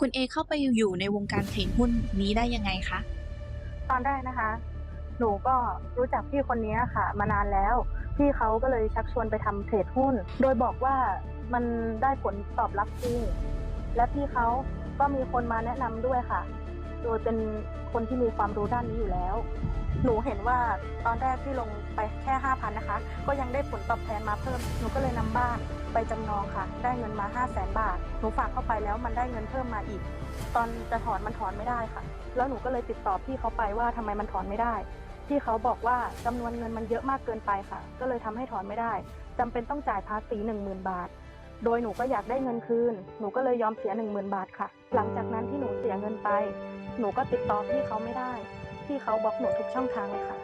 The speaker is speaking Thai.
คุณเอเข้าไปอยู่ในวงการเทรดหุ้นนี้ได้ยังไงคะ ตอนแรกนะคะ หนูก็รู้จักพี่คนนี้ค่ะ มานานแล้ว พี่เขาก็เลยชักชวนไปทำเทรดหุ้น โดยบอกว่ามันได้ผลตอบรับจริงและพี่เขาก็มีคนมาแนะนำด้วยค่ะ โดยเป็นคนที่มีความรู้ด้านนี้อยู่แล้ว หนูเห็นว่าตอนแรกที่ลงไปแค่ห้าพันนะคะ ก็ยังได้ผลตอบแทนมาเพิ่ม หนูก็เลยนำบ้านไปจำนองค่ะ ได้เงินมา5 0 0แสนบาท หนูฝากเข้าไปแล้วมันได้เงินเพิ่มมาอีก ตอนจะถอนมันถอนไม่ได้ค่ะ แล้วหนูก็เลยติดต่อพี่เขาไปว่าทำไมมันถอนไม่ได้พี่เขาบอกว่าจำนวนเงินมันเยอะมากเกินไปค่ะ ก็เลยทำให้ถอนไม่ได้จำเป็นต้องจ่ายภาษี1 0,000บาท โดยหนูก็อยากได้เงินคืน หนูก็เลยยอมเสีย1 0,000บาทค่ะ หลังจากนั้นที่หนูเสียเงินไป หนูก็ติดต่อพี่เขาไม่ได้พี่เขาบล็อกหนูทุกช่องทางเลยค่ะ